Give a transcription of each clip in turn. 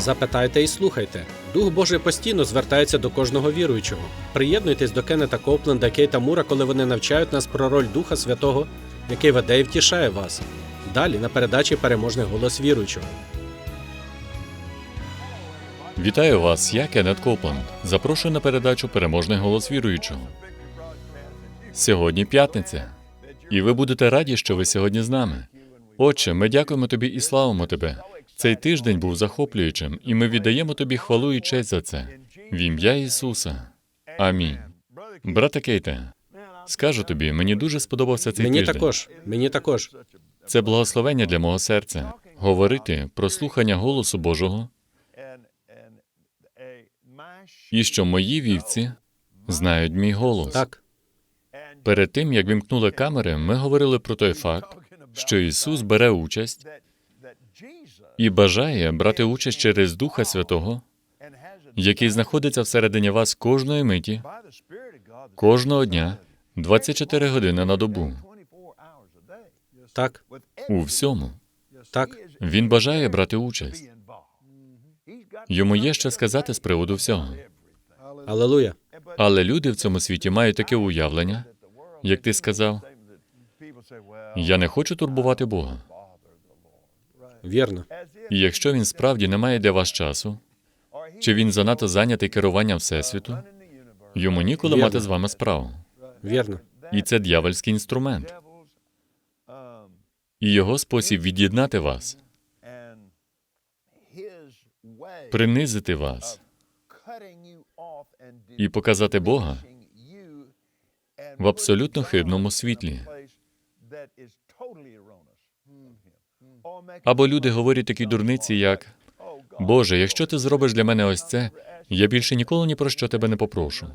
Запитайте і слухайте. Дух Божий постійно звертається до кожного віруючого. Приєднуйтесь до Кеннета Копленда, Кейта Мура, коли вони навчають нас про роль Духа Святого, який веде і втішає вас. Далі на передачі переможний голос віруючого. Вітаю вас, я Кеннет Копланд. Запрошую на передачу Переможний голос віруючого. Сьогодні п'ятниця, і ви будете раді, що ви сьогодні з нами. Отче, ми дякуємо тобі і славимо тебе. Цей тиждень був захоплюючим, і ми віддаємо тобі хвалу і честь за це. В ім'я Ісуса. Амінь. Брате Кейте, скажу тобі, мені дуже сподобався цей Мені тиждень. також, мені також. Це благословення для мого серця. Говорити про слухання голосу Божого і що мої вівці знають мій голос. Так, Перед тим як вімкнули камери, ми говорили про той факт, що Ісус бере участь і бажає брати участь через Духа Святого, який знаходиться всередині вас кожної миті, кожного дня, 24 години на добу. так, У всьому так. він бажає брати участь. Йому є що сказати з приводу всього. Алелуя. Але люди в цьому світі мають таке уявлення, як ти сказав, я не хочу турбувати Бога. Вірно. І якщо він справді не має для вас часу, чи він занадто зайнятий керуванням Всесвіту, йому ніколи Вірно. мати з вами справу. Вірно. І це дьявольський інструмент. І його спосіб від'єднати вас, принизити вас і показати Бога в абсолютно хибному світлі. Або люди говорять такі дурниці, як Боже, якщо ти зробиш для мене ось це, я більше ніколи ні про що тебе не попрошу.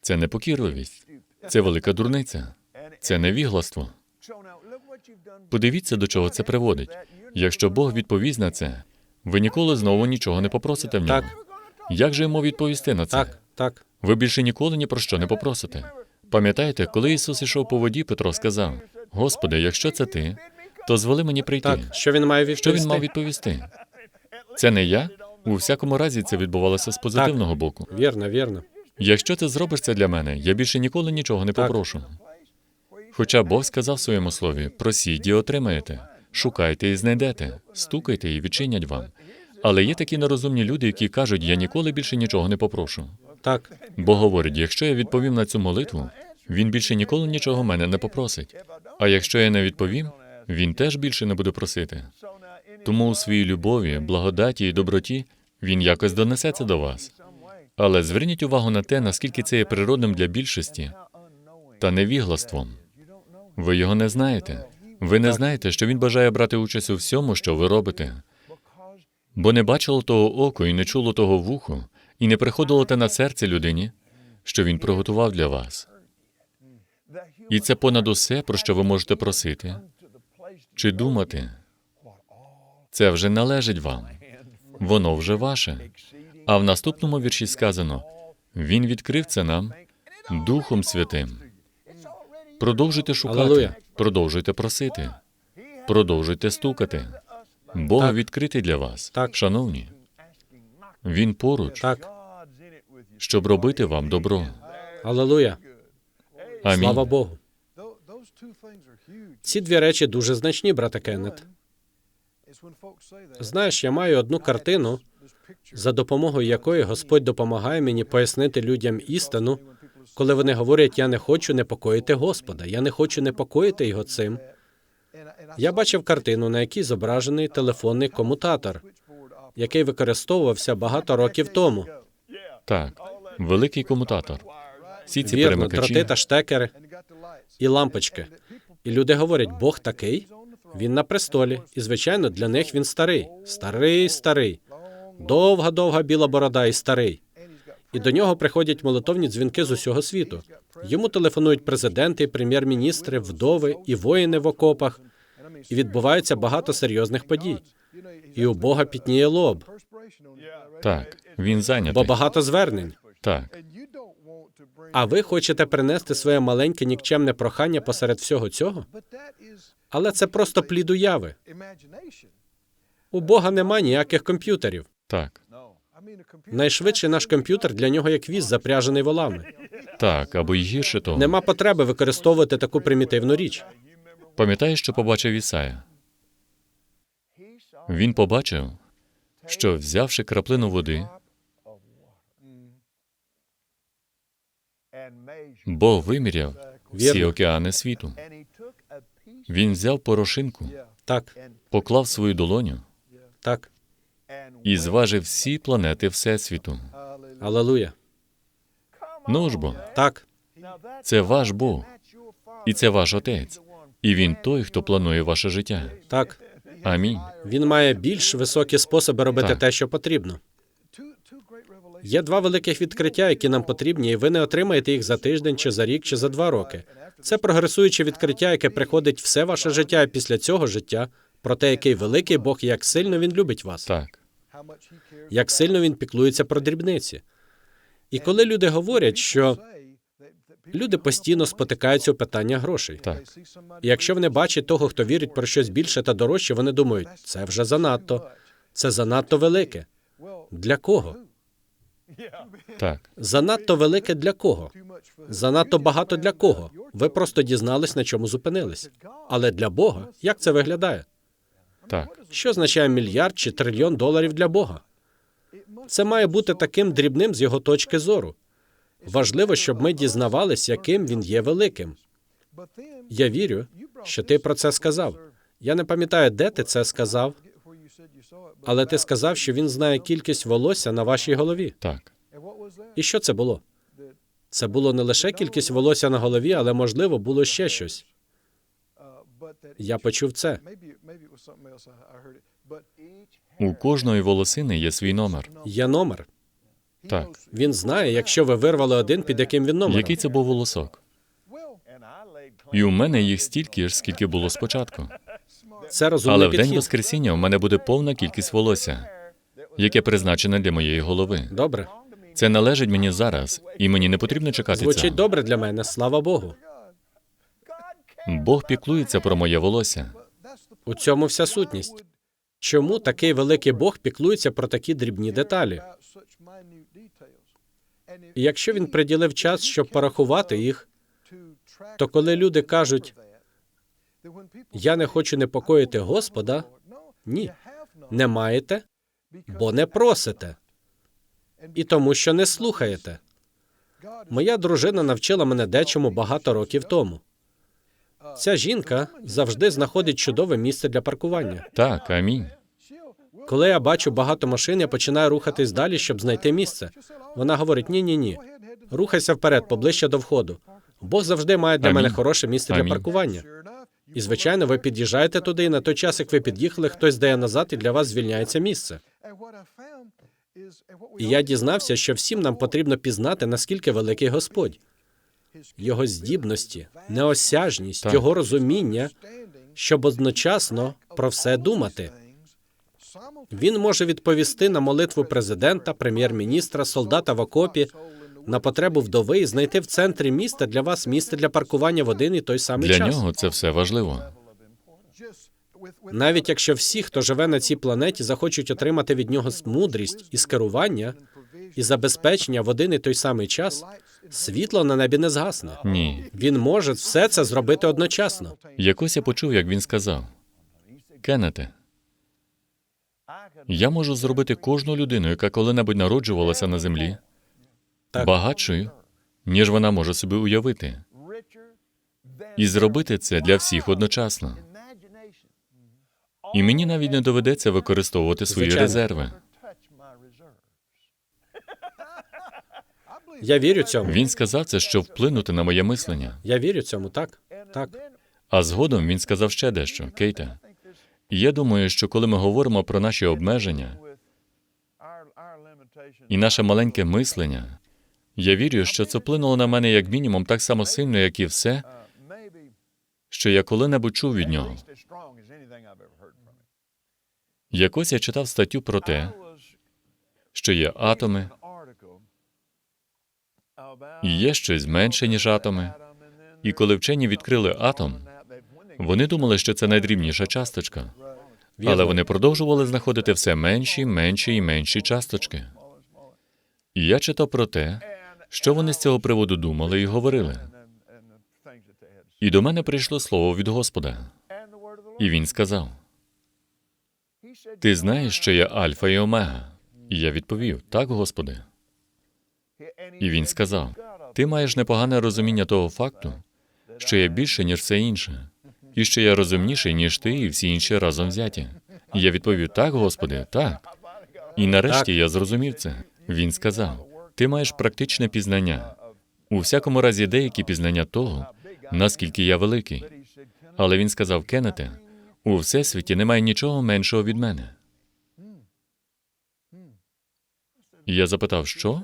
Це непокірливість, це велика дурниця, це невігластво. Подивіться, до чого це приводить. Якщо Бог відповість на це, ви ніколи знову нічого не попросите в нього. Так. Як же йому відповісти на це? Так, так. Ви більше ніколи ні про що не попросите. Пам'ятаєте, коли Ісус ішов по воді, Петро сказав: Господи, якщо це ти, то зволи мені прийти. Так, що він має Що він мав відповісти? Це не я? У всякому разі, це відбувалося з позитивного боку. Вірно, вірно. Якщо ти зробиш це для мене, я більше ніколи нічого не Так. попрошу. Хоча Бог сказав в своєму слові: просіть і отримаєте, шукайте і знайдете, стукайте і відчинять вам. Але є такі нерозумні люди, які кажуть, я ніколи більше нічого не попрошу. Так, Бо говорить, якщо я відповім на цю молитву, він більше ніколи нічого мене не попросить. А якщо я не відповім, він теж більше не буде просити. Тому у своїй любові, благодаті і доброті він якось донесе це до вас. Але зверніть увагу на те, наскільки це є природним для більшості та невіглаством. Ви його не знаєте. Ви не знаєте, що він бажає брати участь у всьому, що ви робите. Бо не бачило того око і не чуло того вуху, і не приходило те на серце людині, що він приготував для вас. І це понад усе, про що ви можете просити чи думати. Це вже належить вам. Воно вже ваше. А в наступному вірші сказано: Він відкрив це нам Духом Святим. Продовжуйте шукати, Алілуя. продовжуйте просити, продовжуйте стукати. Бог Так. відкритий для вас, Так. шановні. Він поруч, так. щоб робити вам добро. Алелуя. Амінь. Слава Богу. Ці дві речі дуже значні, брате Кеннет. Знаєш, я маю одну картину, за допомогою якої Господь допомагає мені пояснити людям істину, коли вони говорять, я не хочу непокоїти Господа, я не хочу непокоїти його цим. Я бачив картину, на якій зображений телефонний комутатор, який використовувався багато років тому. Так, великий комутатор. Всі ці Вірно, перемикачі. дроти та штекери і лампочки. І люди говорять, Бог такий, він на престолі. І, звичайно, для них він старий. Старий, старий. Довга, довга біла борода і старий. І до нього приходять молитовні дзвінки з усього світу. Йому телефонують президенти, прем'єр-міністри, вдови і воїни в окопах. І відбувається багато серйозних подій. І у Бога пітніє лоб, Так, він бо багато звернень. Так, А ви хочете принести своє маленьке нікчемне прохання посеред всього цього? Але це просто плід уяви. У Бога нема ніяких комп'ютерів. Так, Найшвидший наш комп'ютер для нього як віз, запряжений волами. так, або й гірше того. Нема потреби використовувати таку примітивну річ. Пам'ятаєш, що побачив Ісая? Він побачив, що взявши краплину води, Бог виміряв всі океани світу. Він взяв порошинку, Так, поклав свою долоню так, і зважив всі планети Всесвіту. алелуя. Ну ж бо, Так, це ваш Бог, і це ваш Отець. І він той, хто планує ваше життя. так. Амінь. Він має більш високі способи робити Так. те, що потрібно. Є два великих відкриття, які нам потрібні, і ви не отримаєте їх за тиждень, чи за рік, чи за два роки. Це прогресуюче відкриття, яке приходить все ваше життя і після цього життя, про те, який великий Бог як сильно він любить вас, Так, як сильно він піклується про дрібниці. І коли люди говорять, що люди постійно спотикаються у питання грошей. так, І якщо вони бачать того, хто вірить про щось більше та дорожче, вони думають, це вже занадто, це занадто велике. Для кого? Так, Занадто велике для кого? Занадто багато для кого? Ви просто дізнались, на чому зупинились. Але для Бога як це виглядає? так, Що означає мільярд чи трильйон доларів для Бога? Це має бути таким дрібним з його точки зору. Важливо, щоб ми дізнавались, яким він є великим. Я вірю, що ти про це сказав. Я не пам'ятаю, де ти це сказав, але ти сказав, що він знає кількість волосся на вашій голові. так. І що це було? Це було не лише кількість волосся на голові, але можливо було ще щось. Я почув це. У кожної волосини є свій номер. Є номер. Так. Він знає, якщо ви вирвали один, під яким він номером. Який це був волосок? І у мене їх стільки ж, скільки було спочатку. Це розумний Але в день підхід. Воскресіння у мене буде повна кількість волосся, яке призначене для моєї голови. Добре. Це належить мені зараз, і мені не потрібно чекати Звучить цього. добре для мене, слава Богу. Бог піклується про моє волосся. У цьому вся сутність. Чому такий великий Бог піклується про такі дрібні деталі? І якщо він приділив час, щоб порахувати їх, то коли люди кажуть, я не хочу непокоїти Господа, ні, не маєте, бо не просите, і тому, що не слухаєте. Моя дружина навчила мене дечому багато років тому. Ця жінка завжди знаходить чудове місце для паркування. Так, амінь. Коли я бачу багато машин, я починаю рухатись далі, щоб знайти місце. Вона говорить: ні, ні, ні. Рухайся вперед, поближче до входу. Бог завжди має для Амінь. мене хороше місце для паркування. І звичайно, ви під'їжджаєте туди, і на той час, як ви під'їхали, хтось дає назад, і для вас звільняється місце. І я дізнався, що всім нам потрібно пізнати, наскільки великий Господь, його здібності, неосяжність, Так. його розуміння, щоб одночасно про все думати. Він може відповісти на молитву президента, прем'єр-міністра, солдата в окопі, на потребу вдови і знайти в центрі міста для вас місце для паркування в один і той самий Для час. нього це все важливо. Навіть якщо всі, хто живе на цій планеті, захочуть отримати від нього мудрість і скерування і забезпечення в один і той самий час, світло на небі не згасне. Ні. Він може все це зробити одночасно. Якось я почув, як він сказав: Кеннете, я можу зробити кожну людину, яка коли-небудь народжувалася на землі. Багатшою, ніж вона може собі уявити, і зробити це для всіх одночасно. І мені навіть не доведеться використовувати свої Звичайно. резерви. Я вірю цьому. Він сказав це, щоб вплинути на моє мислення. Я вірю цьому, так. Так. А згодом він сказав ще дещо, Кейте. І я думаю, що коли ми говоримо про наші обмеження і наше маленьке мислення, я вірю, що це вплинуло на мене як мінімум так само сильно, як і все, що я коли-небудь чув від нього. Якось я читав статтю про те, що є атоми, і є щось менше, ніж атоми. І коли вчені відкрили атом, вони думали, що це найдрібніша часточка. Але вони продовжували знаходити все менші, менші і менші часточки. І я читав про те, що вони з цього приводу думали і говорили. І до мене прийшло слово від Господа, і він сказав: Ти знаєш, що я Альфа і Омега? І я відповів: Так, Господи. І він сказав: Ти маєш непогане розуміння того факту, що я більше, ніж все інше, і що я розумніший, ніж ти і всі інші разом взяті. І я відповів: Так, Господи, так. І нарешті Так. я зрозумів це. Він сказав: Ти маєш практичне пізнання. У всякому разі, деякі пізнання того, наскільки я великий. Але він сказав, Кеннете, у всесвіті немає нічого меншого від мене. І я запитав, що?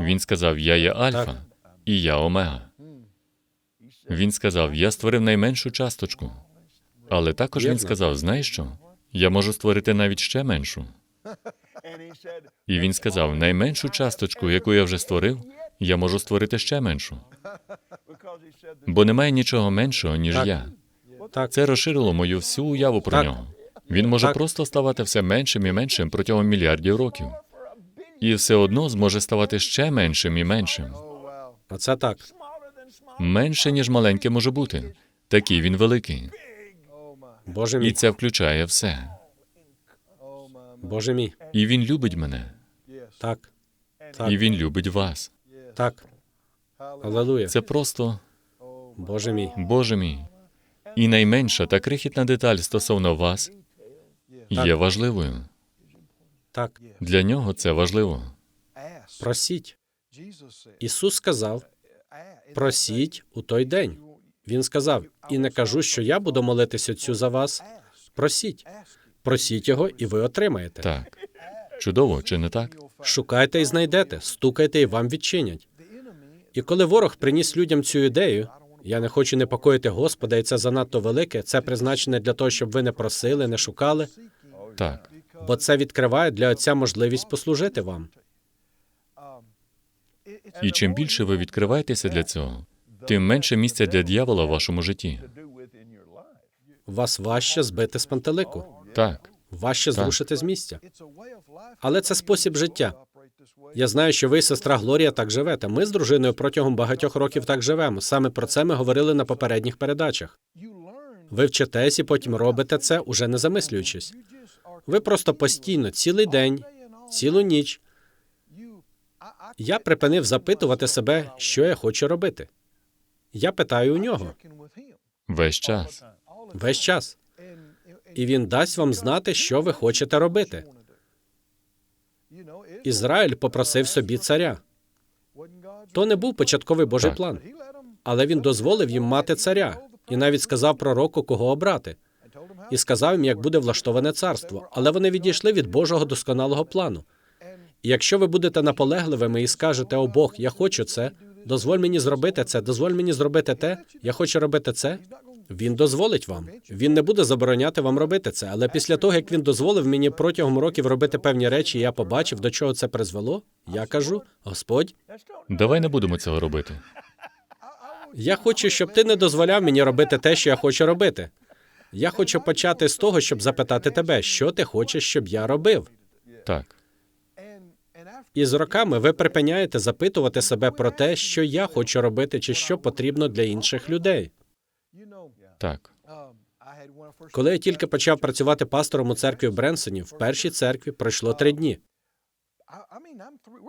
Він сказав: Я є Альфа і я Омега. Він сказав: Я створив найменшу часточку. Але також він сказав: знаєш що? Я можу створити навіть ще меншу. І він сказав: найменшу часточку, яку я вже створив, я можу створити ще меншу. Бо немає нічого меншого, ніж Так. я. Так, Це розширило мою всю уяву про Так. нього. Він може Так. просто ставати все меншим і меншим протягом мільярдів років. І все одно зможе ставати ще меншим і меншим. оце так. Менше, ніж маленьке може бути. Такий він великий. Боже І це включає все. Боже мій. І він любить мене, Так, так, і він любить вас. так. Алелуя. Це просто Боже мій. Боже мій. І найменша та крихітна деталь стосовно вас є важливою. Так, Для нього це важливо. просіть. Ісус сказав, просіть у той день. Він сказав, і не кажу, що я буду молитись Отцю за вас. Просіть. Просіть його, і ви отримаєте. Так. Чудово, чи не так? Шукайте і знайдете, стукайте і вам відчинять. І коли ворог приніс людям цю ідею, я не хочу непокоїти Господа, і це занадто велике, це призначене для того, щоб ви не просили, не шукали, Так. бо це відкриває для Отця можливість послужити вам. І чим більше ви відкриваєтеся для цього, тим менше місця для дьявола в вашому житті. Вас важче збити з пантелику, Так. важче Так. зрушити з місця. Але це спосіб життя. Я знаю, що ви, сестра Глорія, так живете. Ми з дружиною протягом багатьох років так живемо. Саме про це ми говорили на попередніх передачах. Ви вчитесь і потім робите це, уже не замислюючись. Ви просто постійно, цілий день, цілу ніч. Я припинив запитувати себе, що я хочу робити. Я питаю у нього Весь час. весь час, і він дасть вам знати, що ви хочете робити. Ізраїль попросив собі царя. То не був початковий Божий Так. план, але він дозволив їм мати царя, і навіть сказав пророку, кого обрати, і сказав їм, як буде влаштоване царство. Але вони відійшли від Божого досконалого плану. І якщо ви будете наполегливими і скажете, о Бог, я хочу це, дозволь мені зробити це, дозволь мені зробити те, я хочу робити це. Він дозволить вам. Він не буде забороняти вам робити це. Але після того, як він дозволив мені протягом років робити певні речі, я побачив, до чого це призвело. Я кажу: Господь, Давай не будемо цього робити. я хочу, щоб ти не дозволяв мені робити те, що я хочу робити. Я хочу почати з того, щоб запитати тебе, що ти хочеш, щоб я робив. Так. І з роками ви припиняєте запитувати себе про те, що я хочу робити, чи що потрібно для інших людей. Так. Коли я тільки почав працювати пастором у церкві в Бренсоні, в першій церкві пройшло три дні,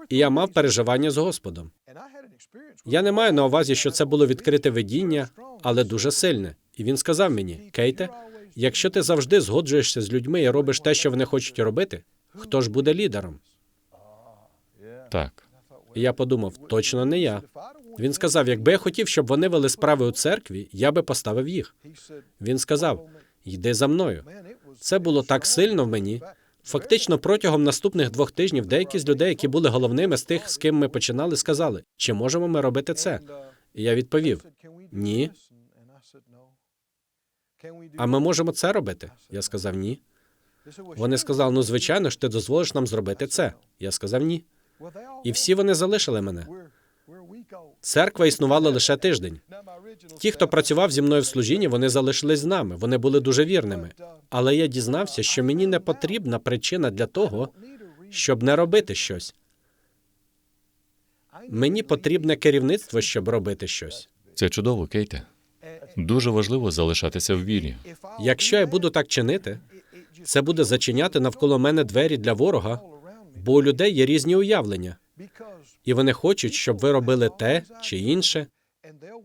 і я мав переживання з Господом. Я не маю на увазі, що це було відкрите видіння, але дуже сильне. І він сказав мені: Кейте, якщо ти завжди згоджуєшся з людьми і робиш те, що вони хочуть робити, хто ж буде лідером? Так. І я подумав, точно не я. Він сказав: якби я хотів, щоб вони вели справи у церкві, я би поставив їх. Він сказав: йди за мною. Це було так сильно в мені. Фактично, протягом наступних двох тижнів деякі з людей, які були головними з тих, з ким ми починали, сказали, чи можемо ми робити це? І я відповів: ні. А ми можемо це робити? Я сказав ні. Вони сказали: ну звичайно ж, ти дозволиш нам зробити це. Я сказав ні. І всі вони залишили мене. Церква існувала лише тиждень. Ті, хто працював зі мною в служінні, вони залишились з нами. Вони були дуже вірними. Але я дізнався, що мені не потрібна причина для того, щоб не робити щось. Мені потрібне керівництво, щоб робити щось. Це чудово, Кейте. Дуже важливо залишатися в вірі. Якщо я буду так чинити, це буде зачиняти навколо мене двері для ворога, бо у людей є різні уявлення, і вони хочуть, щоб ви робили те чи інше.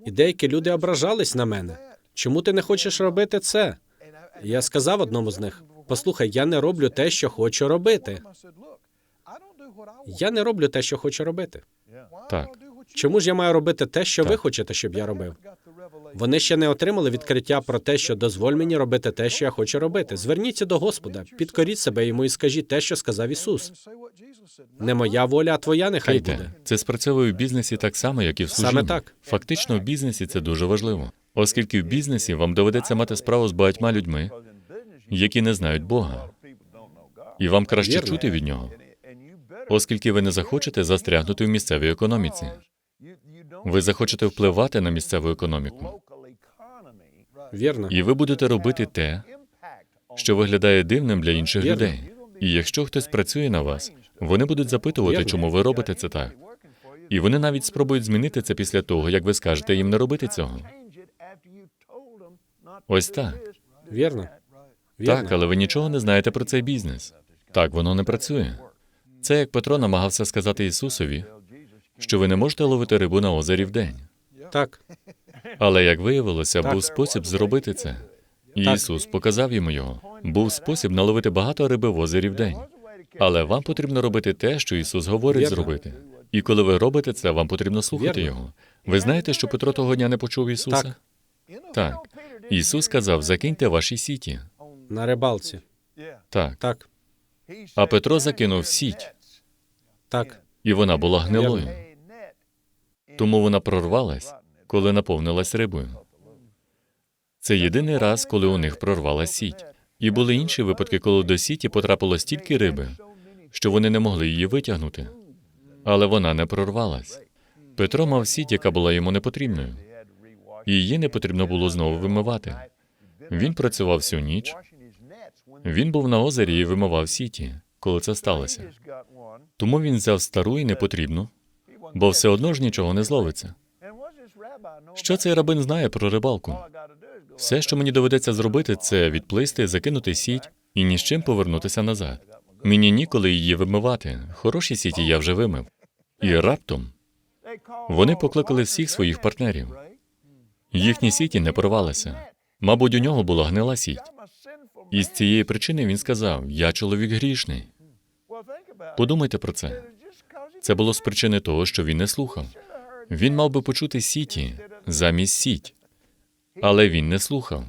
І деякі люди ображались на мене. Чому ти не хочеш робити це? Я сказав одному з них: послухай, я не роблю те, що хочу робити. Я не роблю те, що хочу робити. Так. Чому ж я маю робити те, що ви хочете, щоб я робив? Вони ще не отримали відкриття про те, що дозволь мені робити те, що я хочу робити. Зверніться до Господа, підкоріть себе йому і скажіть те, що сказав Ісус. Не моя воля, а твоя нехай буде. Це спрацьовує в бізнесі так само, як і в служінні. Саме так. Фактично, в бізнесі це дуже важливо, оскільки в бізнесі вам доведеться мати справу з багатьма людьми, які не знають Бога, і вам краще Вірно. чути від нього, оскільки ви не захочете застрягнути в місцевій економіці. Ви захочете впливати на місцеву економіку, Вірно. і ви будете робити те, що виглядає дивним для інших Вірно. людей. І якщо хтось працює на вас, вони будуть запитувати, Вірно. чому ви робите це так. І вони навіть спробують змінити це після того, як ви скажете їм не робити цього. Ось так. Вірно. Вірно. Так, але ви нічого не знаєте про цей бізнес. Так, воно не працює. Це як Петро намагався сказати Ісусові, що ви не можете ловити рибу на озері вдень. Так. Але як виявилося, Так. був спосіб зробити це. Ісус показав йому його. Був спосіб наловити багато риби в озері вдень. Але вам потрібно робити те, що Ісус говорить Вірно. зробити. І коли ви робите це, вам потрібно слухати Вірно. Його. Ви знаєте, що Петро того дня не почув Ісуса? Так. Так. Ісус сказав: закиньте ваші сіті. На рибалці. Так. Так. А Петро закинув сіть, Так. і вона була гнилою. Тому вона прорвалась, коли наповнилась рибою. Це єдиний раз, коли у них прорвалась сіть. І були інші випадки, коли до сіті потрапило стільки риби, що вони не могли її витягнути. Але вона не прорвалась. Петро мав сіть, яка була йому непотрібною. Її не потрібно було знову вимивати. Він працював всю ніч. Він був на озері і вимивав сіті, коли це сталося. Тому він взяв стару і непотрібну, бо все одно ж нічого не зловиться. Що цей рабин знає про рибалку? Все, що мені доведеться зробити, це відплисти, закинути сіть і ні з чим повернутися назад. Мені ніколи її вимивати. Хороші сіті я вже вимив. І раптом вони покликали всіх своїх партнерів. Їхні сіті не порвалися. Мабуть, у нього була гнила сіть. І з цієї причини він сказав: Я чоловік грішний. Подумайте про це. Це було з причини того, що він не слухав. Він мав би почути сіті замість сіть, але він не слухав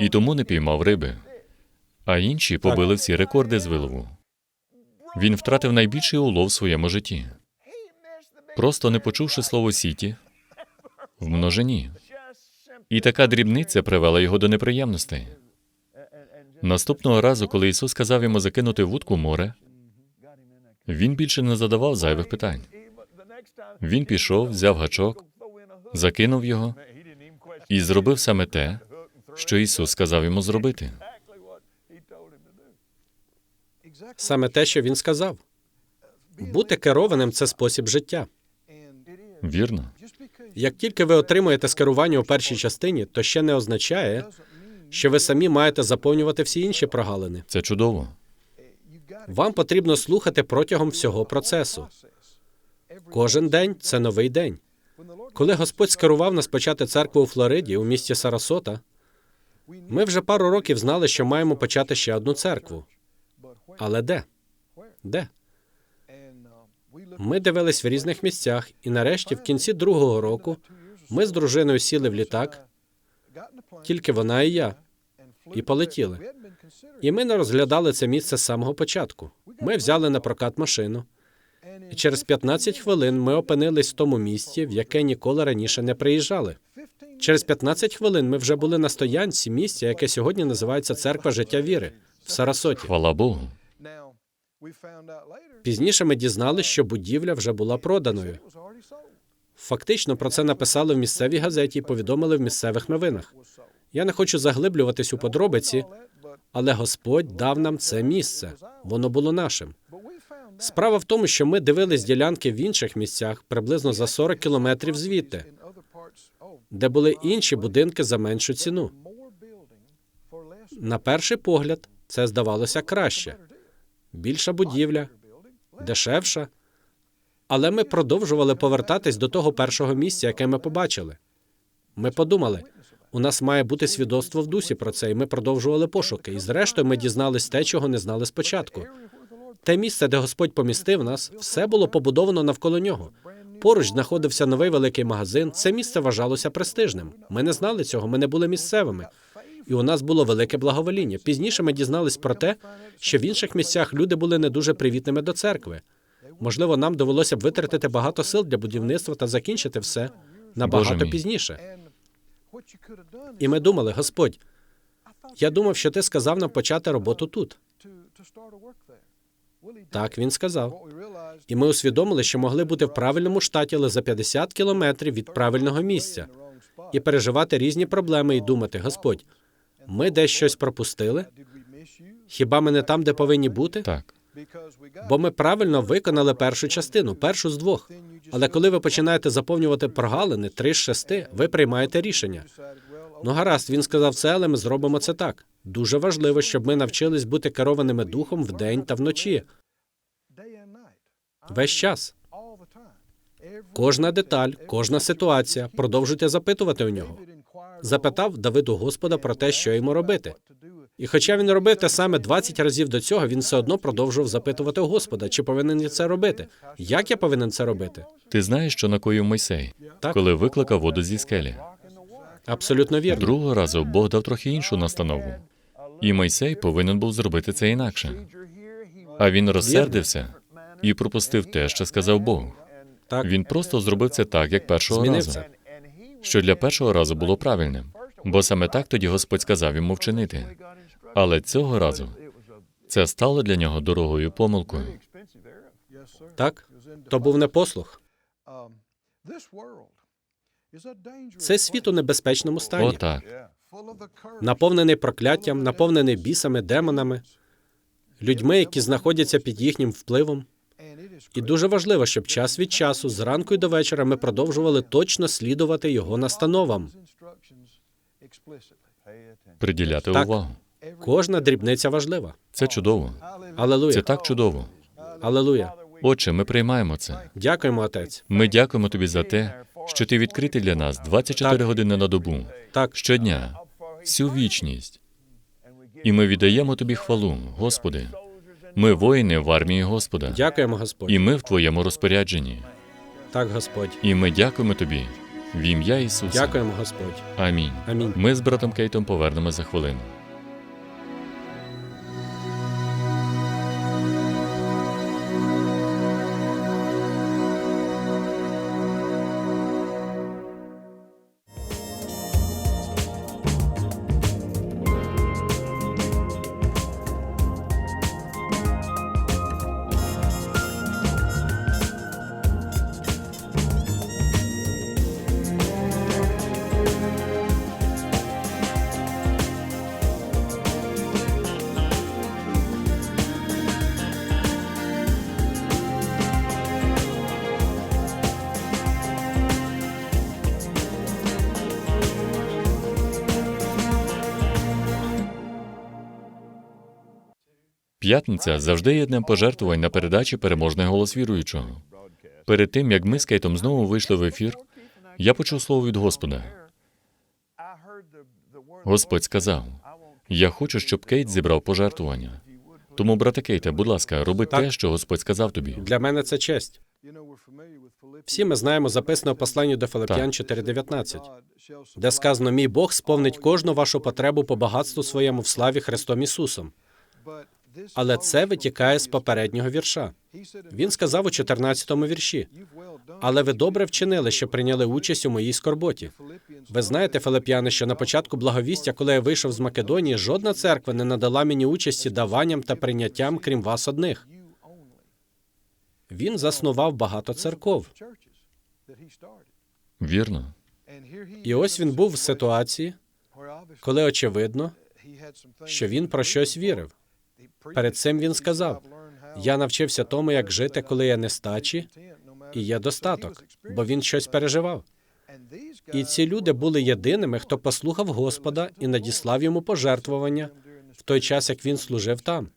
і тому не піймав риби. А інші побили всі рекорди з вилову. Він втратив найбільший улов в своєму житті, просто не почувши слово сіті в множині. І така дрібниця привела його до неприємностей. Наступного разу, коли Ісус сказав йому закинути вудку в море, він більше не задавав зайвих питань. Він пішов, взяв гачок, закинув його і зробив саме те, що Ісус сказав йому зробити. Саме те, що він сказав. Бути керованим це спосіб життя. Вірно? Як тільки ви отримуєте скерування у першій частині, то ще не означає, що ви самі маєте заповнювати всі інші прогалини. Це чудово. Вам потрібно слухати протягом всього процесу. Кожен день це новий день. Коли Господь скерував нас почати церкву у Флориді, у місті Сарасота, ми вже пару років знали, що маємо почати ще одну церкву. Але де? Де? Ми дивились в різних місцях, і нарешті, в кінці другого року, ми з дружиною сіли в літак, тільки вона і я, і полетіли. І ми не розглядали це місце з самого початку. Ми взяли на прокат машину, і через 15 хвилин ми опинились в тому місці, в яке ніколи раніше не приїжджали. Через 15 хвилин ми вже були на стоянці місця, яке сьогодні називається Церква життя віри в Сарасоті. Хвала Богу. Пізніше ми дізналися, що будівля вже була проданою. Фактично про це написали в місцевій газеті і повідомили в місцевих новинах. Я не хочу заглиблюватись у подробиці, але Господь дав нам це місце. Воно було нашим. Справа в тому, що ми дивились ділянки в інших місцях, приблизно за 40 кілометрів звідти, де були інші будинки за меншу ціну. На перший погляд, це здавалося краще. Більша будівля, дешевша. Але ми продовжували повертатись до того першого місця, яке ми побачили. Ми подумали, у нас має бути свідоцтво в дусі про це, і ми продовжували пошуки. І зрештою ми дізнались те, чого не знали спочатку. Те місце, де Господь помістив нас, все було побудовано навколо нього. Поруч знаходився новий великий магазин. Це місце вважалося престижним. Ми не знали цього, ми не були місцевими. І у нас було велике благовоління. Пізніше ми дізнались про те, що в інших місцях люди були не дуже привітними до церкви. Можливо, нам довелося б витратити багато сил для будівництва та закінчити все набагато пізніше. І ми думали, Господь, я думав, що ти сказав нам почати роботу тут. Так, він сказав. І ми усвідомили, що могли бути в правильному штаті, але за 50 кілометрів від правильного місця, і переживати різні проблеми і думати, Господь, ми десь щось пропустили? Хіба ми не там, де повинні бути? Так. Бо ми правильно виконали першу частину, першу з двох. Але коли ви починаєте заповнювати прогалини, три з шести, ви приймаєте рішення. Ну, гаразд, він сказав це, але ми зробимо це так. Дуже важливо, щоб ми навчились бути керованими духом вдень та вночі. Весь час. Кожна деталь, кожна ситуація. Продовжуйте запитувати у нього. Запитав Давид у Господа про те, що йому робити. І хоча він робив те саме 20 разів до цього, він все одно продовжував запитувати у Господа, чи повинен я це робити? Як я повинен це робити? Ти знаєш, що накоїв Мойсей, Так. коли викликав воду зі скелі. Абсолютно вірно. Другого разу Бог дав трохи іншу настанову. І Мойсей повинен був зробити це інакше. А він розсердився і пропустив те, що сказав Бог. Так, Він просто зробив це так, як першого Змінив разу, це. що для першого разу було правильним, бо саме так тоді Господь сказав йому вчинити. Але цього разу це стало для нього дорогою помилкою. так. То був не послух. Цей світ у небезпечному стані, Отак. наповнений прокляттям, наповнений бісами, демонами, людьми, які знаходяться під їхнім впливом. І дуже важливо, щоб час від часу, зранку і до вечора, ми продовжували точно слідувати його настановам. Приділяти Так. увагу. Кожна дрібниця важлива. Це чудово. Алелуя. Це так чудово. Алелуя. Отче, ми приймаємо це. Дякуємо, отець. Ми дякуємо тобі за те, що ти відкритий для нас 24 Так. години на добу, Так, щодня, всю вічність. І ми віддаємо тобі хвалу, Господи. Ми воїни в армії Господа, дякуємо, Господь. і ми в Твоєму розпорядженні. Так, Господь. І ми дякуємо тобі в ім'я Ісуса. Дякуємо, Господь. Амінь. Амінь. Ми з братом Кейтом повернемо за хвилину. П'ятниця завжди є днем пожертвувань на передачі переможний голос віруючого. Перед тим як ми з Кейтом знову вийшли в ефір, я почув слово від Господа. Господь сказав: Я хочу, щоб Кейт зібрав пожертвування. Тому, брате Кейте, будь ласка, роби Так. те, що Господь сказав тобі. Для мене це честь. Всі ми знаємо записане в посланні до Филип'ян 4.19, де сказано: Мій Бог сповнить кожну вашу потребу по багатству своєму в славі Христом Ісусом. Але це витікає з попереднього вірша. Він сказав у 14-му вірші: Але ви добре вчинили, що прийняли участь у моїй скорботі. Ви знаєте, Филип'яни, що на початку благовістя, коли я вийшов з Македонії, жодна церква не надала мені участі даванням та прийняттям, крім вас одних. Він заснував багато церков. Вірно. І ось він був в ситуації, коли очевидно, що він про щось вірив. Перед цим він сказав: Я навчився тому, як жити, коли є нестачі, і є достаток, бо він щось переживав. І ці люди були єдиними, хто послухав Господа і надіслав йому пожертвування в той час, як він служив там.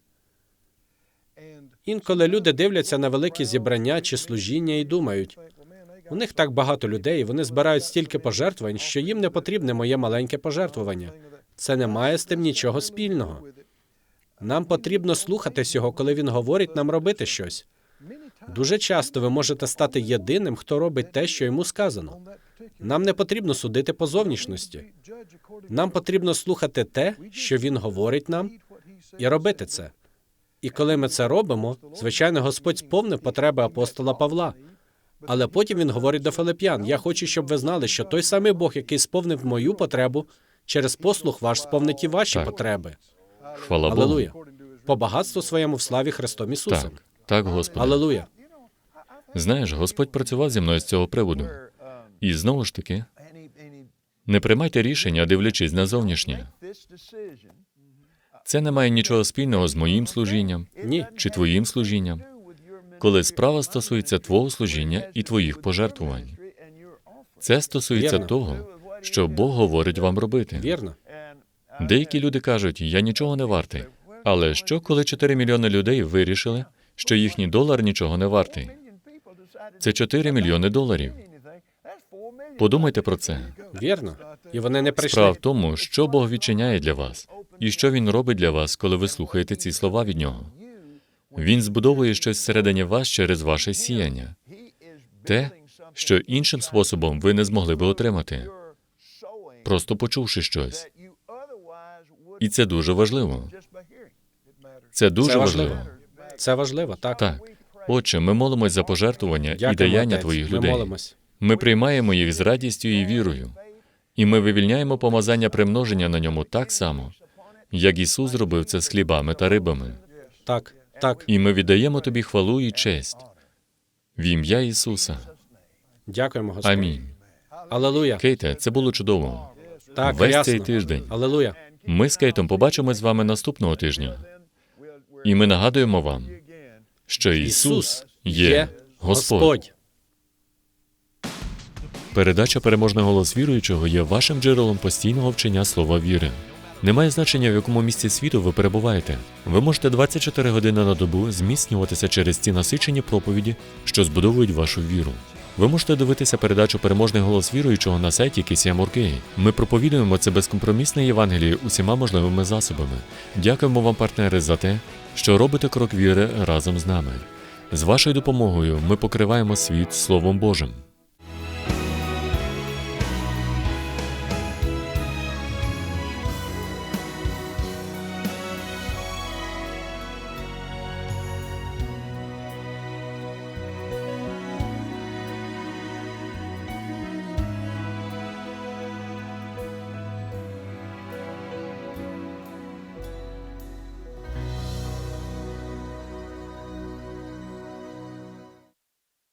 Інколи люди дивляться на великі зібрання чи служіння і думають, у них так багато людей, і вони збирають стільки пожертвувань, що їм не потрібне моє маленьке пожертвування. Це не має з тим нічого спільного. Нам потрібно слухатись його, коли він говорить нам робити щось. Дуже часто ви можете стати єдиним, хто робить те, що йому сказано. Нам не потрібно судити по зовнішності. Нам потрібно слухати те, що він говорить нам, і робити це. І коли ми це робимо, звичайно, Господь сповнив потреби апостола Павла. Але потім він говорить до Филип'ян: Я хочу, щоб ви знали, що той самий Бог, який сповнив мою потребу, через послух ваш сповнить і ваші Так. потреби. Хвала Богу. Алелуя. По багатству своєму в славі Христом Ісусом. Так, так, Господи. Алелуя. Знаєш, Господь працював зі мною з цього приводу. І знову ж таки, не приймайте рішення, дивлячись на зовнішнє. Це не має нічого спільного з моїм служінням Ні. чи твоїм служінням, коли справа стосується твого служіння і твоїх пожертвувань. Це стосується Вірно. того, що Бог говорить вам робити. Вірно. Деякі люди кажуть, я нічого не вартий. Але що, коли 4 мільйони людей вирішили, що їхній долар нічого не вартий? Це 4 мільйони доларів. Подумайте про це. Вірно. І вони не Справа в тому, що Бог відчиняє для вас, і що Він робить для вас, коли ви слухаєте ці слова від нього. Він збудовує щось всередині вас через ваше сіяння, те, що іншим способом ви не змогли би отримати, просто почувши щось. І це дуже важливо. Це дуже Це важливо. важливо. Це важливо, так. Так. Отче, ми молимось за пожертвування і даяння Отець. твоїх Ми людей. молимось. Ми приймаємо їх з радістю і вірою, і ми вивільняємо помазання примноження на ньому так само, як Ісус зробив це з хлібами та рибами. Так, так. І ми віддаємо тобі хвалу і честь в ім'я Ісуса. Дякуємо, Господь. Амінь. Алелуя. Кейте, це було чудово. Так, Весь ясно. цей тиждень. Алелуя. Ми з Кейтом побачимось з вами наступного тижня. І ми нагадуємо вам, що Ісус є Господь. Передача Переможний голос віруючого є вашим джерелом постійного вчення слова віри. Немає значення, в якому місці світу ви перебуваєте. Ви можете 24 години на добу зміцнюватися через ці насичені проповіді, що збудовують вашу віру. Ви можете дивитися передачу Переможний голос віруючого на сайті KCM.org. Ми проповідуємо це безкомпромісне Євангеліє усіма можливими засобами. Дякуємо вам, партнери, за те, що робите крок віри разом з нами. З вашою допомогою ми покриваємо світ Словом Божим.